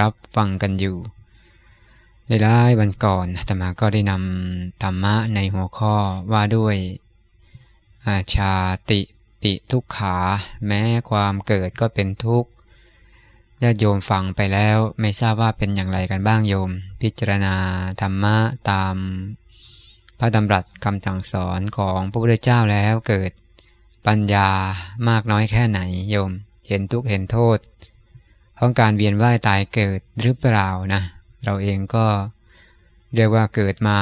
รับฟังกันอยู่ในหลายวันก่อนอาตมาก็ได้นำธรรมะในหัวข้อว่าด้วยอาชาติปิทุกขา แม้ความเกิดก็เป็นทุกข์ญาติโยมฟังไปแล้วไม่ทราบว่าเป็นอย่างไรกันบ้างโยม พิจารณาธรรมะตามพระดำรัสคำสั่งสอนของพระพุทธเจ้าแล้วเกิดปัญญามากน้อยแค่ไหนโยม เห็นทุกข์เห็นโทษ ของการเวียนว่ายตายเกิดหรือเปล่านะ เราเองก็เรียกว่าเกิดมา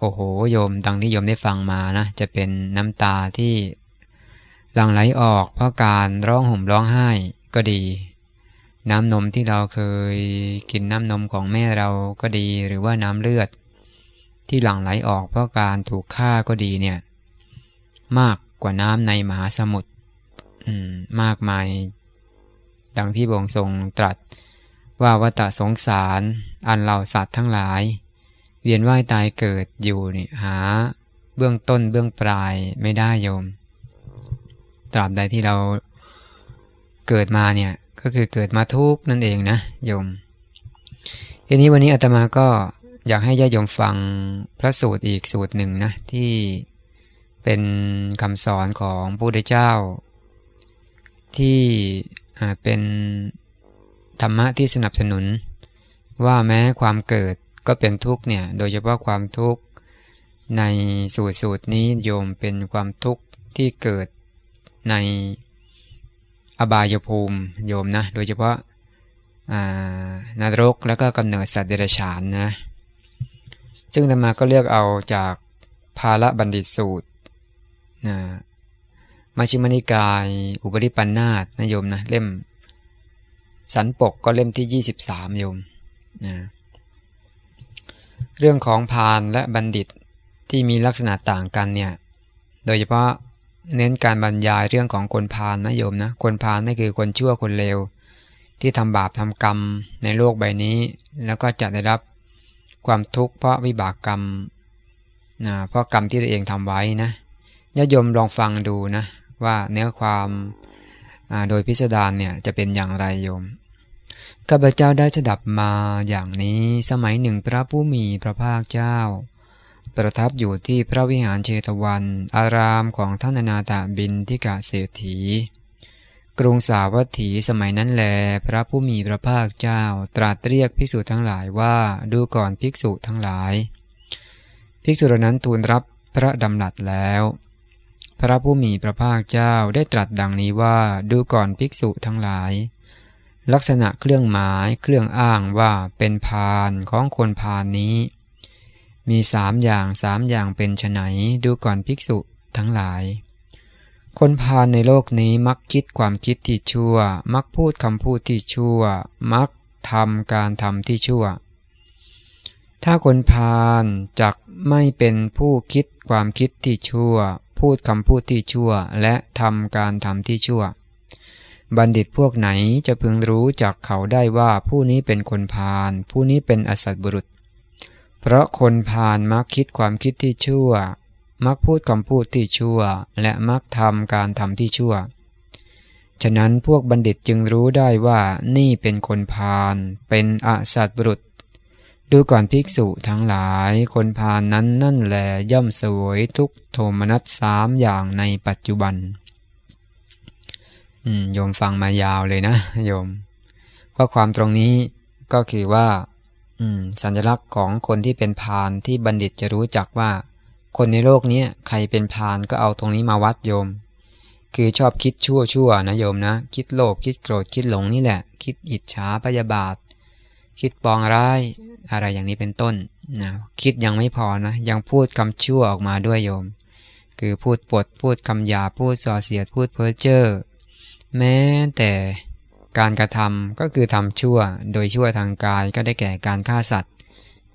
โอ้โหโยมดังที่โยมได้ฟังมานะ จะเป็นน้ำตาที่หลั่งไหลออกเพราะการร้องห่มร้องไห้ก็ดี น้ำนมที่เราเคยกินน้ำนมของแม่เราก็ดี หรือว่าน้ำเลือด ที่หลั่งไหลออกเพราะการถูกฆ่าก็ดีเนี่ย มากกว่าน้ำในมหาสมุทรมากมาย ดังที่บงทรงตรัส ว่าวัฏสงสาร อันเหล่าสัตว์ทั้งหลาย เวียนว่ายตายเกิดอยู่นี่หา เบื้องต้นเบื้องปลายไม่ได้โยม ตราบใดที่เราเกิดมาเนี่ยก็คือเกิดมาทุกนั่นเองนะโยมทีนี้วันนี้อาตมาก็อยากให้ญาติโยมฟังพระสูตรอีกสูตรหนึ่งนะที่เป็นคำสอนของพระพุทธเจ้า ที่ เป็นธรรมะที่สนับสนุน ว่าแม้ความเกิดก็เป็นทุกข์เนี่ย โดยเฉพาะความทุกข์ในสูตรสูตรนี้โยมเป็นความทุกข์ที่เกิดในอบายภูมิโยมนะ โดยเฉพาะนรกแล้วก็กำเนิดสัตว์เดรัจฉานนะ ซึ่งธรรมาก็เลือกเอาจากภาละบัณฑิตสูตรนะ มาชิมนิกาย อุปริปันธาตนะโยมนะเล่ม สันปกก็เล่มที่23โยมนะเรื่องของพานและบัณฑิตที่มีลักษณะต่างกันเนี่ยโดยเฉพาะเน้นการบรรยายเรื่องของคนพานนะโยมนะคนพานนั่นคือคนชั่วคนเลวที่ทำบาปทำกรรมในโลกใบนี้ แล้วก็จะได้รับความทุกข์เพราะวิบากกรรมนะเพราะกรรมที่ตัวเองทำไว้นะญาโยมลองฟังดูนะ ว่าเนื้อความโดยพิสดารเนี่ยจะเป็นอย่างไรโยมข้าพเจ้าได้สดับมาอย่างนี้สมัยหนึ่งพระผู้มีพระภาคเจ้า ประทับอยู่ที่พระวิหารเชตวัน อารามของท่านนาตาบินทิกาเศรษฐี กรุงสาวัตถีสมัยนั้นแล พระผู้มีพระภาคเจ้า ตรัสเรียกภิกษุทั้งหลายว่าดูก่อนภิกษุทั้งหลาย ภิกษุเหล่านั้นทูลรับพระดำรัสแล้ว พระผู้มีพระภาคเจ้าได้ตรัสดังนี้ว่าดูก่อนภิกษุทั้งหลาย ลักษณะเครื่องหมายเครื่องอ้างว่าเป็นพานของคนพานนี้ มีสามอย่างสามอย่างเป็นไนดูก่อนภิกษุทั้งหลาย คนพานในโลกนี้มักคิดความคิดที่ชั่ว มักพูดคำพูดที่ชั่ว มักทำการทำที่ชั่ว ถ้าคนพานจักไม่เป็นผู้คิดความคิดที่ชั่ว พูดคำพูดที่ชั่ว และทำการทำที่ชั่ว บัณฑิตพวกไหนจะพึงรู้จักเขาได้ว่าผู้นี้เป็นคนพาลผู้นี้เป็นอสัตบุรุษ เพราะคนพาลมักคิดความคิดที่ชั่ว มักพูดคำพูดที่ชั่ว และมักทำการทำที่ชั่ว ฉะนั้นพวกบัณฑิตจึงรู้ได้ว่านี่เป็นคนพาลเป็นอสัตบุรุษ ดูก่อนภิกษุทั้งหลาย คนพานนั้นนั่นแหลย่อมสวยทุกโทมนัสสามอย่างในปัจจุบันโยมฟังมายาวเลยนะโยมเพราะความตรงนี้ก็คือว่าสัญลักษณ์ของคนที่เป็นพานที่บัณฑิตจะรู้จักว่า คนในโลกนี้ใครเป็นพานก็เอาตรงนี้มาวัดโยม คือชอบคิดชั่วชั่วนะโยมนะ คิดโลภคิดโกรธคิดหลงนี่แหละ คิดอิจฉาพยาบาท คิดปองร้าย อะไรอย่างนี้เป็นต้นนะคิดยังไม่พอนะ ยังพูดคำชั่วออกมาด้วยโยม คือพูดปดพูดคำหยาพูดส่อเสียดพูดเพ้อเจ้อแม้แต่การกระทำก็คือทำชั่ว โดยชั่วทางกายก็ได้แก่การฆ่าสัตว์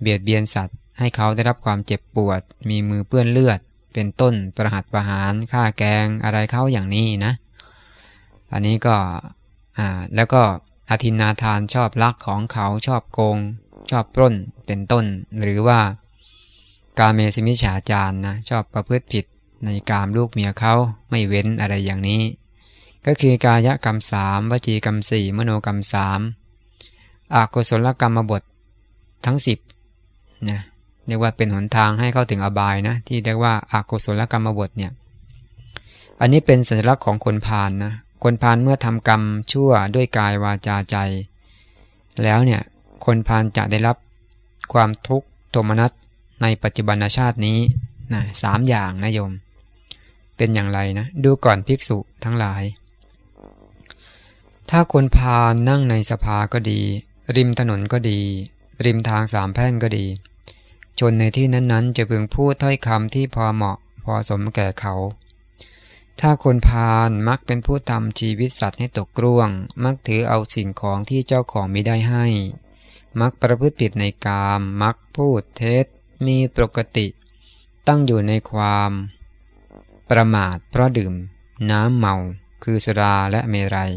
เบียดเบียนสัตว์ ให้เขาได้รับความเจ็บปวด มีมือเปื้อนเลือด เป็นต้นประหัตประหารฆ่าแกงอะไรเขาอย่างนี้นะ อันนี้ก็อ่าแล้วก็อาทินาทานชอบลักของเขาชอบโกง ชอบปล้นเป็นต้น หรือว่า กาเมสมิฉาจารนะชอบประพฤติผิดในกามลูกเมียเขาไม่เว้นอะไรอย่างนี้ ก็คือกายกรรมสามวจีกรรมสี่มโนกรรมสามอากุศลกรรมบททั้งสิบนะเรียกว่าเป็นหนทางให้เข้าถึงอบายนะที่เรียกว่าอากุศลกรรมบทเนี่ยอันนี้เป็นสัญลักษณ์ของคนพาลนนะคนพาลเมื่อทำกรรมชั่วด้วยกายวาจาใจ แล้วเนี่ย คนพาลจะได้รับความทุกข์โทมนัสในปัจจุบันชาตินี้นะสามอย่างนะโยม เป็นอย่างไรนะ ดูก่อนภิกษุทั้งหลาย ถ้าคนพาลนั่งในสภาก็ดี ริมถนนก็ดี ริมทางสามแพร่งก็ดี ชนในที่นั้นๆ จะพึงพูดถ้อยคำที่พอเหมาะพอสมแก่เขา ถ้าคนพาลมักเป็นผู้ทำชีวิตสัตว์ให้ตกกร่วง มักถือเอาสิ่งของที่เจ้าของม่ได้ให้ มักประพฤติผิดในกามมักพูดเท็จมีปกติ ตั้งอยู่ในความ ประมาทเพราะดื่ม น้ำเมา คือสุราและเมรัย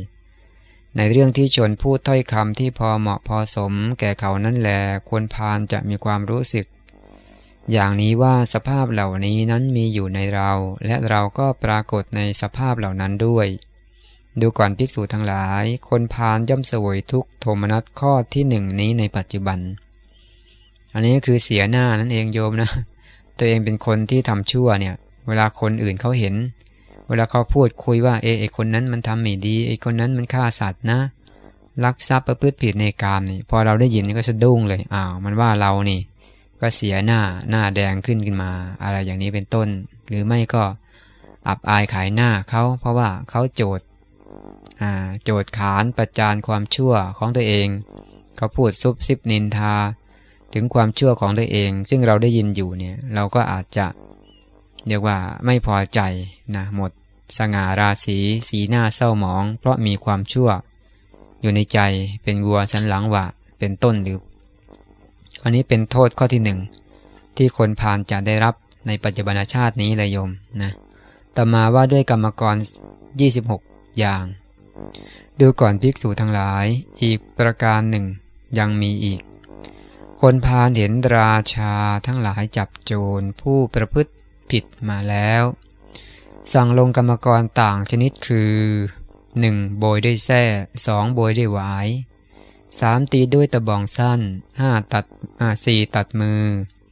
ในเรื่องที่ชนพูดถ้อยคำที่พอเหมาะพอสม แก่เขานั่นแหลควรพานจะมีความรู้สึก อย่างนี้ว่าสภาพเหล่านี้นั้นมีอยู่ในเรา และเราก็ปรากฏในสภาพเหล่านั้นด้วย ดูก่อนภิกษุทั้งหลาย คนพานย่อมสวยทุกโทมนัสข้อที่หนึ่งนี้ในปัจจุบัน อันนี้คือเสียหน้านั่นเองโยมนะ ตัวเองเป็นคนที่ทำชั่วเนี่ย เวลาคนอื่นเขาเห็น เวลาเขาพูดคุยว่าเอไอคนนั้นมันทำไม่ดีไอคนนั้นมันฆ่าสัตว์นะลักทรัพย์ประพฤติผิดในกามนี่พอเราได้ยินก็สะดุ้งเลยอ้าวมันว่าเรานี่ ก็เสียหน้าหน้าแดงขึ้นขึ้นมา อะไรอย่างนี้เป็นต้น หรือไม่ก็อับอายขายหน้าเขาเพราะว่าเขาโจดอ่า โจดขานประจานความชั่วของตัวเอง เขาพูดซุบซิบนินทา ถึงความชั่วของตัวเอง ซึ่งเราได้ยินอยู่เนี่ยเราก็อาจจะเรียกว่าไม่พอใจนะหมดสง่าราศีสีหน้าเศร้าหมอง เพราะมีความชั่ว อยู่ในใจเป็นวัวสันหลังหวะเป็นต้นหรือ อันนี้เป็นโทษข้อที่หนึ่งที่คนพานจะได้รับในปัจจุบันชาตินี้เลยโยมนะต่อมาว่าด้วยกรรมกร 26 อย่าง ดูก่อนภิกษุทั้งหลาย อีกประการหนึ่งยังมีอีก คนพาเห็นราชาทั้งหลายจับโจรผู้ประพฤติผิดมาแล้ว สั่งลงกรรมกรต่างชนิดคือ 1. โบยด้วยแส้ 2. โบยด้วยหวาย 3. ตีด้วยตะบองสั้น 5. ตัดอ่ตัดมือ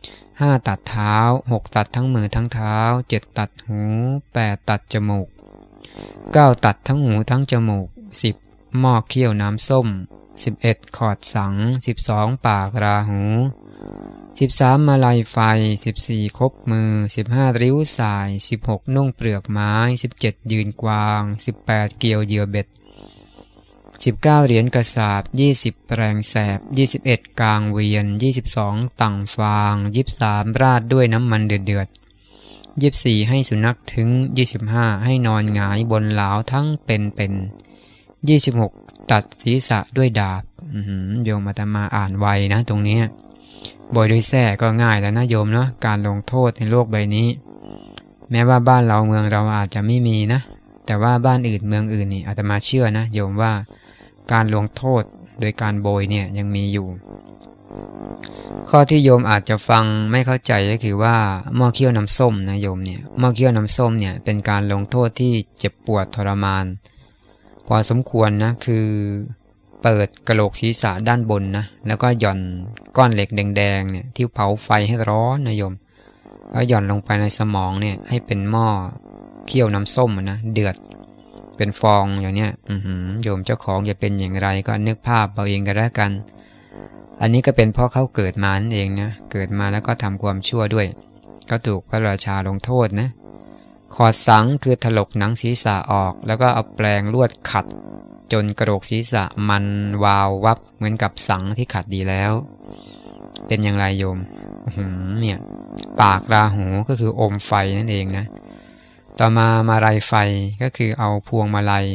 5. ตัดเท้า 6. ตัดทั้งมือทั้งเท้า 7. ตัดหู 8. ตัดจมูก 9. ตัดทั้งหูทั้งจมูก 10. หม้อเคี่ยวน้ำส้ม 11 ขอดสัง 12 ปากราหู 13 มาลายไฟ 14 คบมือ 15 ริ้วสาย 16 นุ่งเปลือกไม้ 17 ยืนกวาง 18 เกี่ยวเหยื่อเบ็ด 19 เหรียญกระสาบ 20 แปรงแสบ 21 กลางเวียน 22ตังฟาง 23 ราดด้วยน้ำมันเดือดๆ 24ให้สุนัขถึง25ให้นอนหงายบนเหลาทั้งเป็นเป็น26ตัดศีรษะด้วยดาบโยมมาตมาอ่านไวนะตรงนี้บอยด้วยแท้ก็ง่ายแล้วนะโยมเนาะการลงโทษในโลกใบนี้ แม้ว่าบ้านเราเมืองเราอาจจะไม่มีนะ แต่ว่าบ้านอื่นเมืองอื่นนี่อาตมาเชื่อนะโยมว่าการลงโทษโดยการโบยเนี่ยยังมีอยู่ ข้อที่โยมอาจจะฟังไม่เข้าใจก็คือว่าหม้อเคี่ยวน้ำส้มนะโยมเนี่ยหม้อเคี่ยวน้ำส้มเนี่ยเป็นการลงโทษที่เจ็บปวดทรมาน พอสมควรนะคือเปิดกระโหลกศีรษะด้านบนนะแล้วก็หย่อนก้อนเหล็กแดงๆเนี่ยที่เผาไฟให้ร้อนนะโยมแล้วหย่อนลงไปในสมองเนี่ยให้เป็นหม้อเคี่ยวน้ำส้มนะเดือดเป็นฟองอย่างเนี้ยโยมเจ้าของจะเป็นอย่างไรก็นึกภาพเอาเองกันแล้วกัน อันนี้ก็เป็นเพราะเขาเกิดมานั่นเองนะ เกิดมาแล้วก็ทำความชั่วด้วย ก็ถูกพระราชาลงโทษนะ ขอดสังคือถลกหนังศีรษะออก แล้วก็เอาแปรงลวดขัด จนกระโหลกศีรษะมันวาววับเหมือนกับสังที่ขัดดีแล้ว เป็นอย่างไรโยมเนี่ย ปากราหูก็คืออมไฟนั่นเองนะ ต่อมามาลายไฟก็คือเอาพวงมาลัย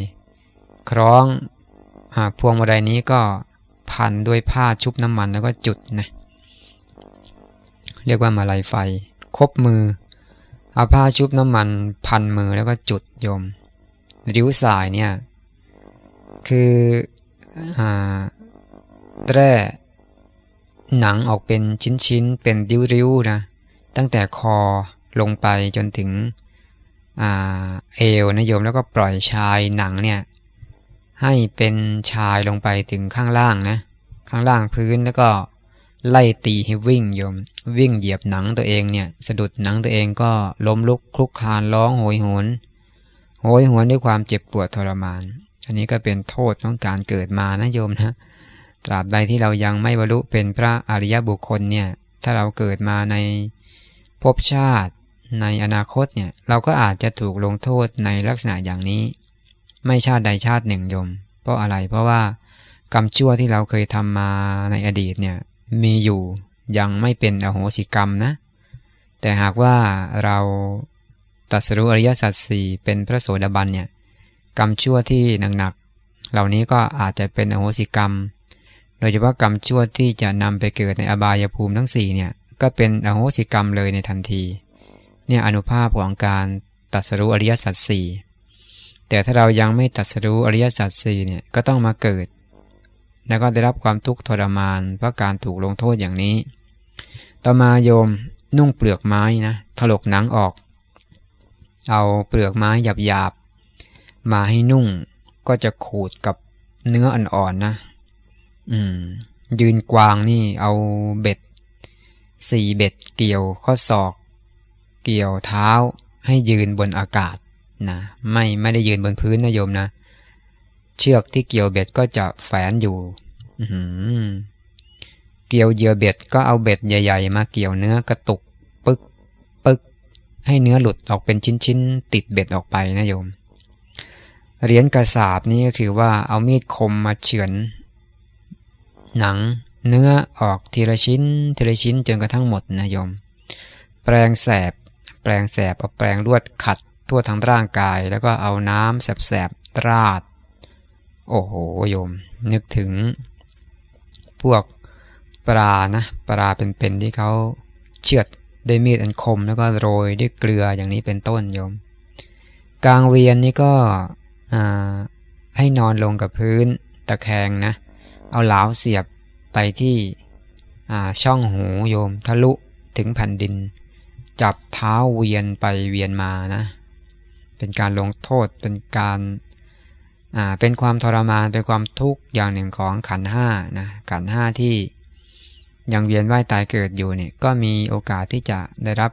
คล้องพวงมาลัยนี้ก็ พันด้วยผ้าชุบน้ำมันแล้วก็จุดนะ เรียกว่ามาลัยไฟครบมือ เอาผ้าชุบน้ำมัน พันมือแล้วก็จุดโยม ริ้วสายเนี่ย คืออแร่หนังออกเป็นชิ้นๆ เป็นริ้วๆนะ ตั้งแต่คอลงไปจนถึงเอวนะโยมแล้วก็ปล่อยชายหนังเนี่ย ให้เป็นชายลงไปถึงข้างล่างนะ ข้างล่างพื้นแล้วก็ไล่ตีให้วิ่งโยม วิ่งเหยียบหนังตัวเองเนี่ย สะดุดหนังตัวเองก็ล้มลุกคลุกคลานร้องโหยหวนโหยหวนด้วยความเจ็บปวดทรมาน อันนี้ก็เป็นโทษของการเกิดมานะโยมนะตราบใดที่เรายังไม่บรรลุเป็นพระอริยบุคคลเนี่ย ถ้าเราเกิดมาในภพชาติในอนาคตเนี่ย เราก็อาจจะถูกลงโทษในลักษณะอย่างนี้ ไม่ชาติใดชาติหนึ่งโยม เพราะอะไร เพราะว่ากรรมชั่วที่เราเคยทำมาในอดีตเนี่ย มีอยู่ยังไม่เป็นอโหสิกรรมนะ แต่หากว่าเราตัดสรุอริยสัจสี่เป็นพระโสดาบันเนี่ยกรรมชั่วที่หนักๆเหล่านี้ก็อาจจะเป็นอโหสิกรรม โดยเฉพาะกรรมชั่วที่จะนำไปเกิดในอบายภูมิทั้งสี่เนี่ยก็เป็นอโหสิกรรมเลยในทันที เนี่ยอนุภาพของการตัดสรุอริยสัจสี่ แต่ถ้าเรายังไม่ตัดสรุอริยสัจสี่เนี่ยก็ต้องมาเกิด แล้วก็ได้รับความทุกข์ทรมานเพราะการถูกลงโทษอย่างนี้ ต่อมาโยมนุ่งเปลือกไม้นะถลกหนังออก เอาเปลือกไม้หยาบๆมาให้นุ่งก็จะขูดกับเนื้ออ่อนๆนนะอืม ยืนกวางนี่เอาเบ็ดสี่เบ็ดเกี่ยวข้อศอก เกี่ยวเท้าให้ยืนบนอากาศ นะไม่ไม่ได้ยืนบนพื้นนะโยมนะ เชือกที่เกี่ยวเบ็ดก็จะแฝนอยู่เกี่ยวเหยื่อเบ็ดก็เอาเบ็ดใหญ่ ๆ มาเกี่ยวเนื้อกระตุกปึ๊กปึ๊กให้เนื้อหลุดออกเป็นชิ้นๆติดเบ็ดออกไปนะโยมเหรียญกระสาบนี่ก็คือว่าเอามีดคมมาเฉือน หนังเนื้อออกทีละชิ้น ทีละชิ้นจนกระทั่งหมดนะโยม แปรงแสบ แปรงแสบเอาแปรงลวดขัด ทั่วทั้งร่างกาย แล้วก็เอาน้ำแสบๆราด โอ้โหโยม นึกถึง พวกปลานะปลาเป็นๆที่เขาเชือดด้วยมีดอันคมแล้วก็โรยด้วยเกลืออย่างนี้เป็นต้นโยม กลางเวียนนี่ก็ให้นอนลงกับพื้นตะแคงนะ เอาเหลาเสียบไปที่ช่องหูโยมทะลุถึงแผ่นดิน จับเท้าเวียนไปเวียนมานะ เป็นการลงโทษ เป็นการเป็นความทรมาน เป็นความทุกข์อย่างหนึ่งของขันห้านะ ขันห้าที่ยังเวียนว่ายตายเกิดอยู่เนี่ยก็มีโอกาสที่จะได้รับ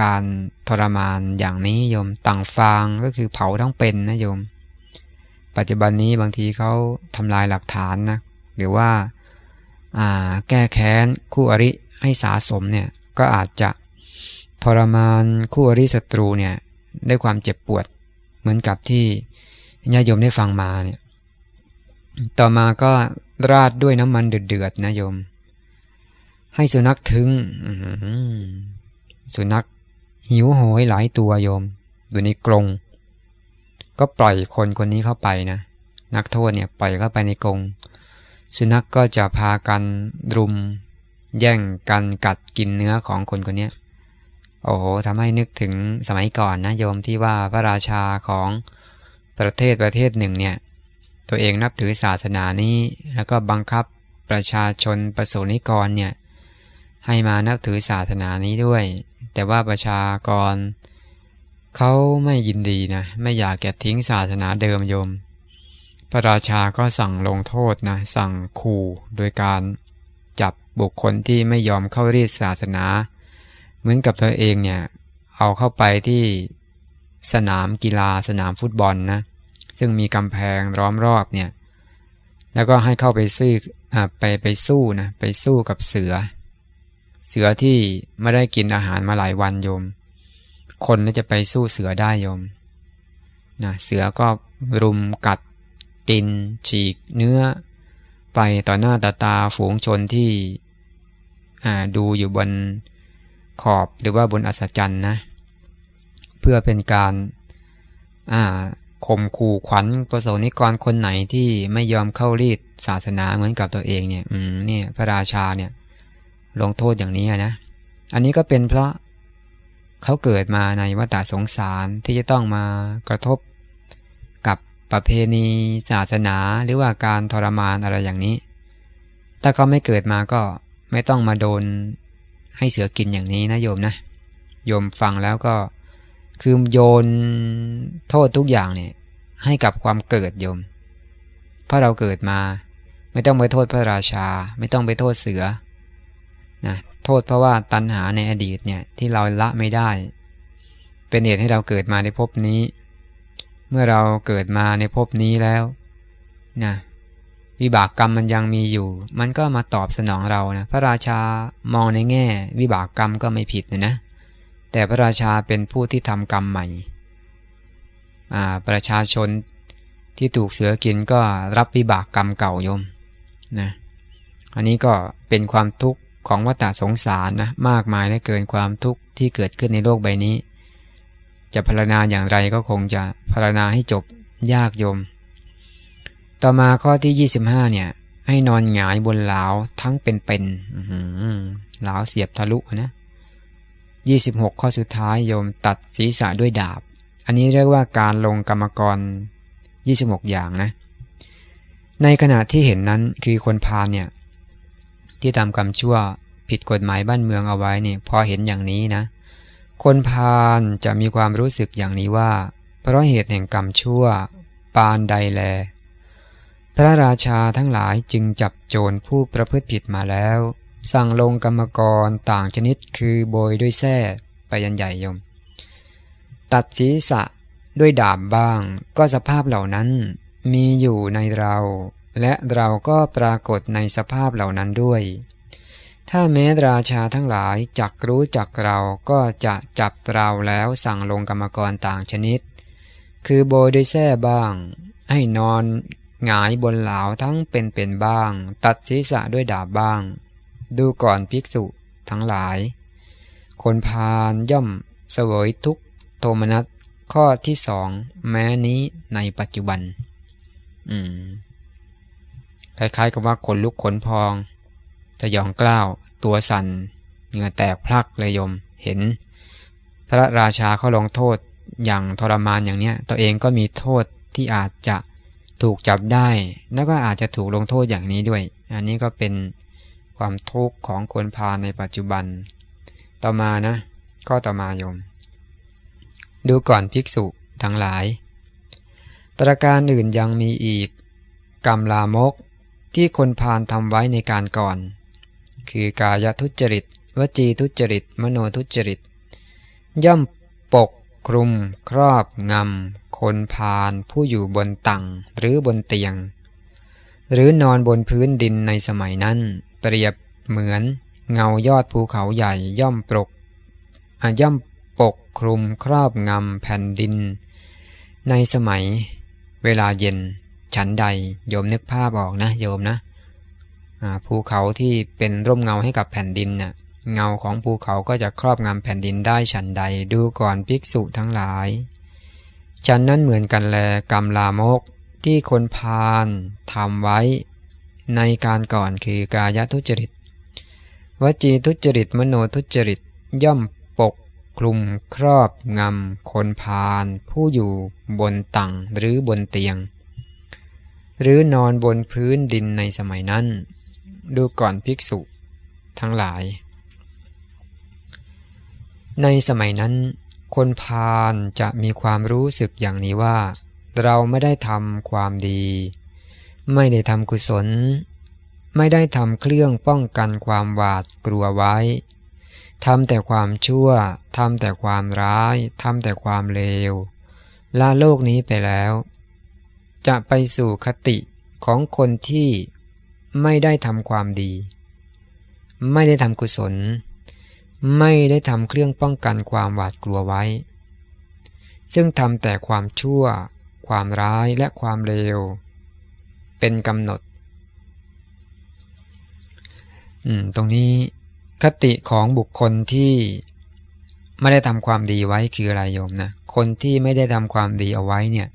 การทรมานอย่างนี้โยมต่างฟางก็คือเผาทั้งเป็นนะโยม ปัจจุบันนี้บางทีเขาทำลายหลักฐานนะหรือว่าแก้แค้นคู่อริให้สาสมเนี่ยก็อาจจะทรมานคู่อริศัตรูเนี่ย ด้วยความเจ็บปวด เหมือนกับที่ญาติโยมได้ฟังมาเนี่ย ต่อมาก็ราดด้วยน้ำมันเดือดๆนะโยม ให้สุนัขถึงสุนัขหิวโหยหลายตัวโยม อยู่ในกรง ก็ปล่อยคนคนนี้เข้าไปนะ นักโทษเนี่ยปล่อยเข้าไปในกรง สุนัขกก็จะพากันรุม แย่งกันกัดกินเนื้อของคนคนนี้ โอ้โหทำให้นึกถึงสมัยก่อนนะโยมที่ว่าพระราชาของประเทศประเทศหนึ่งเนี่ย ตัวเองนับถือศาสนานี้ แล้วก็บังคับประชาชนประสนิกรเนี่ยให้มานับถือศาสนานี้ด้วย แต่ว่าประชากรเขาไม่ยินดีนะ ไม่อยากแกทิ้งศาสนาเดิมโยม พระราชาก็สั่งลงโทษนะ สั่งขู่โดยการจับบุคคลที่ไม่ยอมเข้ารียนศาสนา เหมือนกับตัวเองเนี่ย เอาเข้าไปที่สนามกีฬาสนามฟุตบอลนะ ซึ่งมีกำแพงล้อมรอบเนี่ย แล้วก็ให้เข้าไปซื้ออไปไปสู้นะ ไปสู้กับเสือ เสือที่ไม่ได้กินอาหารมาหลายวันโยม คนน่าจะไปสู้เสือได้โยมนะเสือก็รุมกัดกิน ฉีก เนื้อ ไปต่อหน้าตาตาฝูงชนที่ดูอยู่บน ขอบหรือว่าบนอัศจรรย์นะ เพื่อเป็นการข่มขู่ขวัญประสงค์นิกรคนไหนที่ไม่ยอมเข้ารีดศาสนาเหมือนกับตัวเองเนี่ยอืมเนี่ยพระราชาเนี่ย ลงโทษอย่างนี้นะ อันนี้ก็เป็นเพราะเขาเกิดมาในวัฏสงสารที่จะต้องมากระทบกับประเพณีศาสนาหรือว่าการทรมานอะไรอย่างนี้ ถ้าเขาไม่เกิดมาก็ไม่ต้องมาโดน ให้เสือกินอย่างนี้นะโยมนะโยมฟังแล้วก็คือโยนโทษทุกอย่างเนี่ยให้กับความเกิดโยม เพราะเราเกิดมา ไม่ต้องไปโทษพระราชา ไม่ต้องไปโทษเสือนะโทษเพราะว่าตัณหาในอดีตเนี่ยที่เราละไม่ได้ เป็นเหตุให้เราเกิดมาในภพนี้ เมื่อเราเกิดมาในภพนี้แล้วนะ วิบากกรรมมันยังมีอยู่ มันก็มาตอบสนองเรานะพระราชามองในแง่ วิบากกรรมก็ไม่ผิดนะนะ แต่พระราชาเป็นผู้ที่ทำกรรมใหม่ประชาชนที่ถูกเสือกินก็รับวิบากกรรมเก่าโยมนะอันนี้ก็เป็นความทุกข์ของวัฏสงสารนะมากมายและเกินความทุกข์ที่เกิดขึ้นในโลกใบนี้ จะพรรณนาอย่างไรก็คงจะพรรณนาให้จบยากโยม ต่อมาข้อที่25เนี่ย ให้นอนหงายบนเหลาทั้งเป็นเป็นเหลาเสียบทะลุนะ26ข้อสุดท้ายโยมตัดศีรษะด้วยดาบ อันนี้เรียกว่าการลงกรรมกร26อย่างนะ ในขณะที่เห็นนั้นคือคนพาลเนี่ย ที่ทำกรรมชั่วผิดกฎหมายบ้านเมืองเอาไว้เนี่ยพอเห็นอย่างนี้นะ คนพาลจะมีความรู้สึกอย่างนี้ว่า เพราะเหตุแห่งกรรมชั่ว ปานใดแล พระราชาทั้งหลายจึงจับโจรผู้ประพฤติผิดมาแล้ว สั่งลงกรรมกรต่างชนิดคือโบยด้วยแส้ไปยันใหญ่ยม ตัดศีรษะด้วยดาบบ้าง ก็สภาพเหล่านั้นมีอยู่ในเรา และเราก็ปรากฏในสภาพเหล่านั้นด้วย ถ้าแม้ราชาทั้งหลายจักรู้จักเราก็จะจับเราแล้วสั่งลงกรรมกรต่างชนิด คือโบยด้วยแส้บ้าง ให้นอน หงายบนเหลาทั้งเป็นเป็นบ้าง ตัดศีรษะด้วยดาบบ้าง ดูก่อนภิกษุทั้งหลาย คนพาลย่อมเสวยทุกโทมนัสข้อที่สองแม้นี้ในปัจจุบัน อืม คล้ายๆกับว่าขนลุกขนพอง จะยองกล้าว ตัวสัน่นเหงื่อแตกพลักเลยยมเห็น พระราชาเขาลงโทษอย่างทรมานอย่างเนี้ย ตัวเองก็มีโทษที่อาจจะ ถูกจับได้ แล้วก็อาจจะถูกลงโทษอย่างนี้ด้วย อันนี้ก็เป็นความทุกข์ของคนพาในปัจจุบัน ต่อมานะก็ต่อมาโยม ดูก่อนภิกษุทั้งหลาย ประการอื่นยังมีอีก กรรมลามกที่คนพาลทำไว้ในการก่อน คือกายทุจริต วจีทุจริต มโนทุจริต ย่อมปก คลุม ครอบงำ คนพาลผู้อยู่บนตังหรือบนเตียง หรือนอนบนพื้นดินในสมัยนั้น เปรียบเหมือนเงายอดภูเขาใหญ่ย่อมปกย่อมปกคลุมครอบงำแผ่นดิน ในสมัยเวลาเย็น ฉันใดโยมนึกภาพออกนะโยมนะภูเขาที่เป็นร่มเงาให้กับแผ่นดินน่ะ เงาของภูเขาก็จะครอบงำแผ่นดินได้ฉันใดดูก่อนภิกษุทั้งหลาย ฉันนั้นเหมือนกันแลกรรมลามกที่คนพาลทำไว้ ในการก่อนคือกายทุจริต วจีทุจริตมโนทุจริตย่อมปกคลุมครอบงำคนพาลผู้อยู่บนตังหรือบนเตียง หรือนอนบนพื้นดินในสมัยนั้น ดูก่อนภิกษุทั้งหลาย ในสมัยนั้น คนพาลจะมีความรู้สึกอย่างนี้ว่า เราไม่ได้ทำความดี ไม่ได้ทำกุศล ไม่ได้ทำเครื่องป้องกันความหวาดกลัวไว้ทำแต่ความชั่ว ทำแต่ความร้าย ทำแต่ความเลวละโลกนี้ไปแล้ว จะไปสู่คติของคนที่ไม่ได้ทำความดี ไม่ได้ทำกุศล ไม่ได้ทำเครื่องป้องกันความหวาดกลัวไว้ ซึ่งทำแต่ความชั่ว ความร้ายและความเลว เป็นกำหนด ตรงนี้คติของบุคคลที่ไม่ได้ทำความดีไว้คืออะไรโยมนะ คนที่ไม่ได้ทำความดีเอาไว้เนี่ย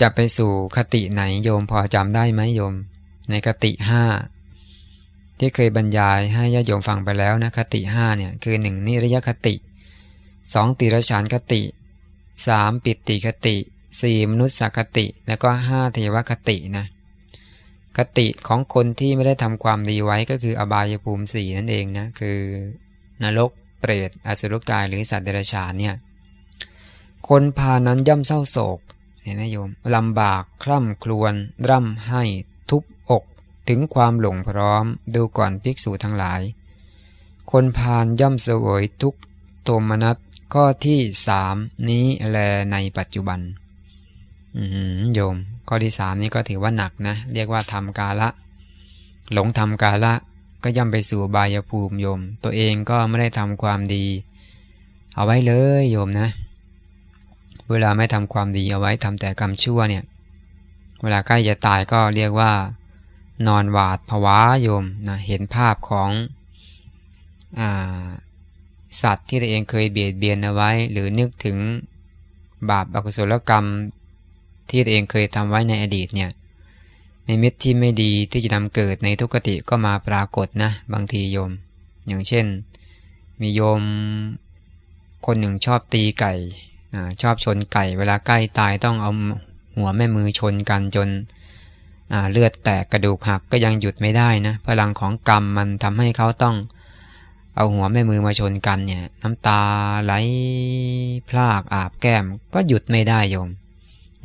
จะไปสู่คติไหนโยมพอจำได้ไหมโยม ในคติห้า ที่เคยบรรยายให้ญาติโยมฟังไปแล้วนะคติห้าเนี่ยคือหนึ่งนิรยคติสองติรฉานคติสามปิติคติสี่มนุษยคติ แล้วก็ห้าเทวคตินะคติของคนที่ไม่ได้ทำความดีไว้ก็คืออบายภูมิสี่นั่นเองนะคือนรกเปรตอสุรกายหรือสัตว์เดรัจฉานเนี่ยคนพานั้นย่อมเศร้าโศกเห็นไหมโยมลำบากคร่ำครวญร่ำให้ทุบ ถึงความหลงพร้อมดูก่อนภิกษุทั้งหลาย คนพาลย่อมเสวยทุกโทมนัสข้อที่สามนี้แลในปัจจุบันโยม ข้อที่สามนี้ก็ถือว่าหนักนะ เรียกว่าทำกาละ หลงทำกาละก็ย่อมไปสู่บายภูมิโยม ตัวเองก็ไม่ได้ทำความดี เอาไว้เลยโยมนะ เวลาไม่ทำความดีเอาไว้ทำแต่กรรมชั่วเนี่ย เวลาใกล้จะตายก็เรียกว่า นอนหวาดผวาโยมนะเห็นภาพของอสัตว์ที่ตัวเองเคยเบียดเบียนเอาไว้ หรือนึกถึงบาปอกุศลกรรมที่ตัวเองเคยทำไว้ในอดีตเนี่ยในมิตที่ไม่ดีที่จะนำเกิดในทุกขติก็มาปรากฏนะบางทีโยม อย่างเช่น มีโยมคนหนึ่งชอบตีไก่อชอบชนไก่ เวลาใกล้ตายต้องเอาหัวแม่มือชนกันจน เลือดแตกกระดูกหักก็ยังหยุดไม่ได้นะพลังของกรรมมันทำให้เขาต้อง เอาหัวแม่มือมาชนกันเนี่ย น้ำตาไหลพลากอาบแก้มก็หยุดไม่ได้โยม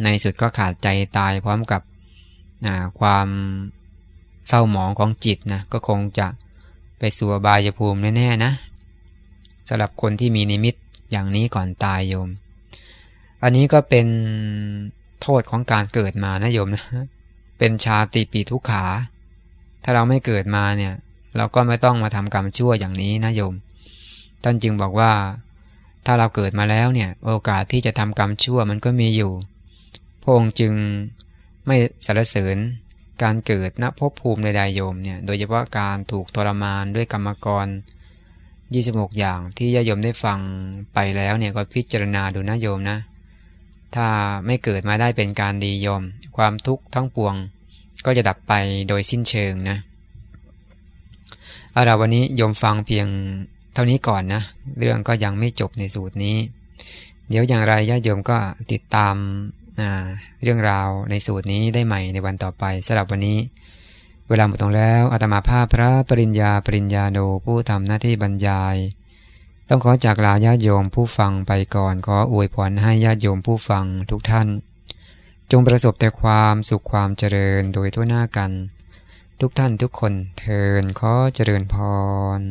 ในสุดก็ขาดใจตายพร้อมกับความเศร้าหมองของจิตนะก็คงจะไปสู่บายภูมิแน่ๆนะสำหรับคนที่มีนิมิตอย่างนี้ก่อนตายโยม อันนี้ก็เป็นโทษของการเกิดมานะโยมนะ เป็นชาติปีทุกขา ถ้าเราไม่เกิดมาเนี่ย เราก็ไม่ต้องมาทำกรรมชั่วอย่างนี้นะโยม ท่านจึงบอกว่า ถ้าเราเกิดมาแล้วเนี่ย โอกาสที่จะทำกรรมชั่วมันก็มีอยู่พระองค์จึงไม่สรรเสริญการเกิดณภพภูมิใดๆโยมเนี่ย โดยเฉพาะการถูกทรมานด้วยกรรมกร 26 อย่างที่ญาโยมได้ฟังไปแล้วเนี่ยก็พิจารณาดูนะโยมนะ ถ้าไม่เกิดมาได้เป็นการดีโยม ความทุกข์ทั้งปวง ก็จะดับไปโดยสิ้นเชิงนะเอาละวันนี้โยมฟังเพียงเท่านี้ก่อนนะ เรื่องก็ยังไม่จบในสูตรนี้ เดี๋ยวอย่างไรญาติโยมก็ติดตามเรื่องราวในสูตรนี้ได้ใหม่ในวันต่อไปสำหรับวันนี้ เวลาหมดตรงแล้วอาตมาภาพพระปริญญาปริญญาโนผู้ทำหน้าที่บรรยาย ต้องขอจากลาญาติโยมผู้ฟังไปก่อน ขออวยพรให้ญาติโยมผู้ฟังทุกท่าน จงประสบแต่ความสุขความเจริญโดยทั่วหน้ากัน ทุกท่านทุกคนเทินขอเจริญพร